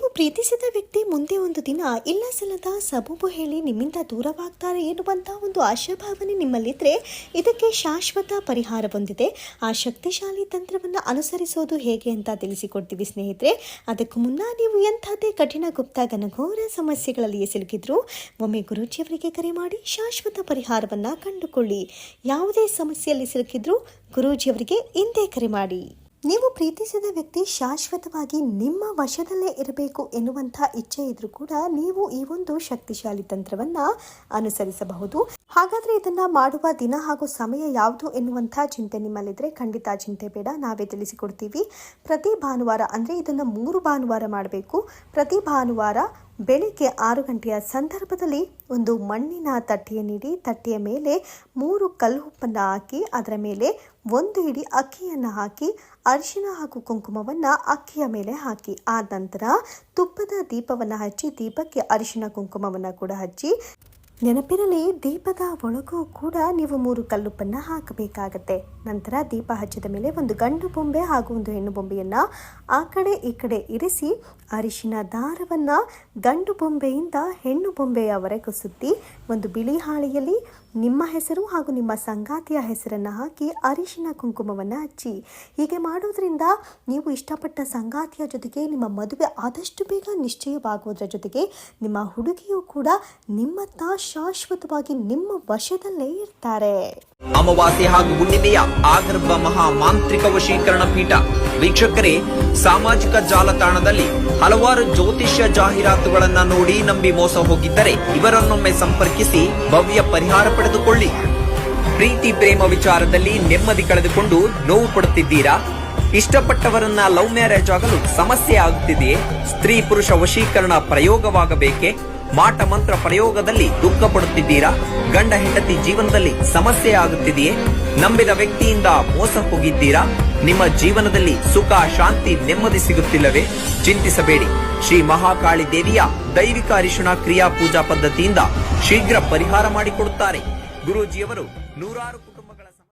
ನೀವು ಪ್ರೀತಿಸಿದ ವ್ಯಕ್ತಿ ಮುಂದೆ ಒಂದು ದಿನ, ಇಲ್ಲ ಸಲ್ಲದ ಸಬೂಬು ಹೇಳಿ ನಿಮ್ಮಿಂದ ದೂರವಾಗ್ತಾರೆ ಎನ್ನುವಂಥ ಒಂದು ಆಶಾಭಾವನೆ ನಿಮ್ಮಲ್ಲಿದ್ದರೆ ಇದಕ್ಕೆ ಶಾಶ್ವತ ಪರಿಹಾರ ಬಂದಿದೆ. ಆ ಶಕ್ತಿಶಾಲಿ ತಂತ್ರವನ್ನು ಅನುಸರಿಸೋದು ಹೇಗೆ ಅಂತ ತಿಳಿಸಿಕೊಡ್ತೀವಿ ಸ್ನೇಹಿತರೆ. ಅದಕ್ಕೂ ಮುನ್ನ ನೀವು ಎಂಥದ್ದೇ ಕಠಿಣ ಗುಪ್ತ ಘನಘೋರ ಸಮಸ್ಯೆಗಳಲ್ಲಿ ಸಿಲುಕಿದ್ರು, ಒಮ್ಮೆ ಗುರೂಜಿಯವರಿಗೆ ಕರೆ ಮಾಡಿ ಶಾಶ್ವತ ಪರಿಹಾರವನ್ನು ಕಂಡುಕೊಳ್ಳಿ. ಯಾವುದೇ ಸಮಸ್ಯೆಯಲ್ಲಿ ಸಿಲುಕಿದ್ರು ಗುರೂಜಿಯವರಿಗೆ ಇಂದೇ ಕರೆ ಮಾಡಿ. ನೀವು ಪ್ರೀತಿಸಿದ ವ್ಯಕ್ತಿ ಶಾಶ್ವತವಾಗಿ ನಿಮ್ಮ ವಶದಲ್ಲೇ ಇರಬೇಕು ಎನ್ನುವಂಥ ಇಚ್ಛೆ ಇದ್ರೂ ಕೂಡ ನೀವು ಈ ಒಂದು ಶಕ್ತಿಶಾಲಿ ತಂತ್ರವನ್ನ ಅನುಸರಿಸಬಹುದು. ಹಾಗಾದ್ರೆ ಇದನ್ನ ಮಾಡುವ ದಿನ ಹಾಗೂ ಸಮಯ ಯಾವುದು ಎನ್ನುವಂಥ ಚಿಂತೆ ನಿಮ್ಮಲ್ಲಿದ್ರೆ ಖಂಡಿತ ಚಿಂತೆ ಬೇಡ. ನಾವೇ ತಿಳಿಸಿಕೊಡ್ತೀವಿ. ಪ್ರತಿ ಭಾನುವಾರ ಅಂದ್ರೆ ಇದನ್ನ ಮೂರು ಭಾನುವಾರ ಮಾಡಬೇಕು. ಪ್ರತಿ ಭಾನುವಾರ ಬೆಳಿಗ್ಗೆ ಆರು ಗಂಟೆಯ ಸಂದರ್ಭದಲ್ಲಿ ಒಂದು ಮಣ್ಣಿನ ತಟ್ಟೆಯ ನೀಡಿ, ತಟ್ಟೆಯ ಮೇಲೆ ಮೂರು ಕಲ್ಲು ಉಪ್ಪನ್ನು ಹಾಕಿ, ಅದರ ಮೇಲೆ ಒಂದು ಹಿಡಿ ಅಕ್ಕಿಯನ್ನು ಹಾಕಿ, ಅರಿಶಿನ ಹಾಗೂ ಕುಂಕುಮವನ್ನು ಅಕ್ಕಿಯ ಮೇಲೆ ಹಾಕಿ. ಆ ನಂತರ ತುಪ್ಪದ ದೀಪವನ್ನು ಹಚ್ಚಿ, ದೀಪಕ್ಕೆ ಅರಿಶಿನ, ಕುಂಕುಮವನ್ನು ಕೂಡ ಹಚ್ಚಿ. ನೆನಪಿರಲಿ ದೀಪದ ಒಳಗೂ ಕೂಡ ನೀವು ಮೂರು ಕಲ್ಲುಪ್ಪನ್ನು ಹಾಕಬೇಕಾಗತ್ತೆ. ನಂತರ ದೀಪ ಹಚ್ಚಿದ ಮೇಲೆ ಒಂದು ಗಂಡು ಬೊಂಬೆ ಹಾಗೂ ಒಂದು ಹೆಣ್ಣು ಬೊಂಬೆಯನ್ನು ಆ ಕಡೆ ಈ ಕಡೆ ಇರಿಸಿ ಅರಿಶಿನ ದಾರವನ್ನು ಗಂಡು ಬೊಂಬೆಯಿಂದ ಹೆಣ್ಣು ಬೊಂಬೆಯವರೆಗೂ ಸುತ್ತಿ ಒಂದು ಬಿಳಿ ಹಾಳೆಯಲ್ಲಿ ನಿಮ್ಮ ಹೆಸರು ಹಾಗೂ ನಿಮ್ಮ ಸಂಗಾತಿಯ ಹೆಸರನ್ನು ಹಾಕಿ ಅರಿಶಿನ ಕುಂಕುಮವನ್ನು ಹಚ್ಚಿ. ಹೀಗೆ ಮಾಡೋದ್ರಿಂದ ನೀವು ಇಷ್ಟಪಟ್ಟ ಸಂಗಾತಿಯ ಜೊತೆಗೆ ನಿಮ್ಮ ಮದುವೆ ಆದಷ್ಟು ಬೇಗ ನಿಶ್ಚಯವಾಗುವುದರ ಜೊತೆಗೆ ನಿಮ್ಮ ಹುಡುಗಿಯು ಕೂಡ ನಿಮ್ಮತ್ತ ಶಾಶ್ವತವಾಗಿ ನಿಮ್ಮ ವಶದಲ್ಲೇ ಇರ್ತಾರೆ. ಅಮಾವಾಸ್ಯೆ ಹಾಗೂ ಹುಣ್ಣಿಮೆಯ ಆಗರ್ಭ ಮಹಾ ಮಾಂತ್ರಿಕ ವಶೀಕರಣ ಪೀಠ. ವೀಕ್ಷಕರೇ, ಸಾಮಾಜಿಕ ಜಾಲತಾಣದಲ್ಲಿ ಹಲವಾರು ಜ್ಯೋತಿಷ್ಯ ಜಾಹೀರಾತುಗಳನ್ನ ನೋಡಿ ನಂಬಿ ಮೋಸ ಹೋಗಿದ್ದರೆ ಇವರನ್ನೊಮ್ಮೆ ಸಂಪರ್ಕಿಸಿ ಭವ್ಯ ಪರಿಹಾರ ಪಡೆದುಕೊಳ್ಳಿ. ಪ್ರೀತಿ ಪ್ರೇಮ ವಿಚಾರದಲ್ಲಿ ನೆಮ್ಮದಿ ಕಳೆದುಕೊಂಡು ನೋವು ಪಡುತ್ತಿದ್ದೀರಾ? ಇಷ್ಟಪಟ್ಟವರನ್ನ ಲವ್ ಮ್ಯಾರೇಜ್ ಆಗಲು ಸಮಸ್ಯೆ ಆಗುತ್ತಿದೆಯೇ? ಸ್ತ್ರೀ ಪುರುಷ ವಶೀಕರಣ ಪ್ರಯೋಗವಾಗಬೇಕೆ? ಮಾಟ ಮಂತ್ರ ಪ್ರಯೋಗದಲ್ಲಿ ದುಃಖ ಪಡುತ್ತಿದ್ದೀರಾ ಗಂಡ ಹೆಂಡತಿ ಜೀವನದಲ್ಲಿ ಸಮಸ್ಯೆ ಆಗುತ್ತಿದೆಯೇ? ನಂಬಿದ ವ್ಯಕ್ತಿಯಿಂದ ಮೋಸ ಹೋಗಿದ್ದೀರಾ? ನಿಮ್ಮ ಜೀವನದಲ್ಲಿ ಸುಖ, ಶಾಂತಿ, ನೆಮ್ಮದಿ ಸಿಗುತ್ತಿಲ್ಲವೇ? ಚಿಂತಿಸಬೇಡಿ. ಶ್ರೀ ಮಹಾಕಾಳಿ ದೇವಿಯ ದೈವಿಕ ಅರಿಶಿಣ ಕ್ರಿಯಾ ಪೂಜಾ ಪದ್ಧತಿಯಿಂದ ಶೀಘ್ರ ಪರಿಹಾರ ಮಾಡಿಕೊಡುತ್ತಾರೆ. ಗುರೂಜಿಯವರು ನೂರಾರು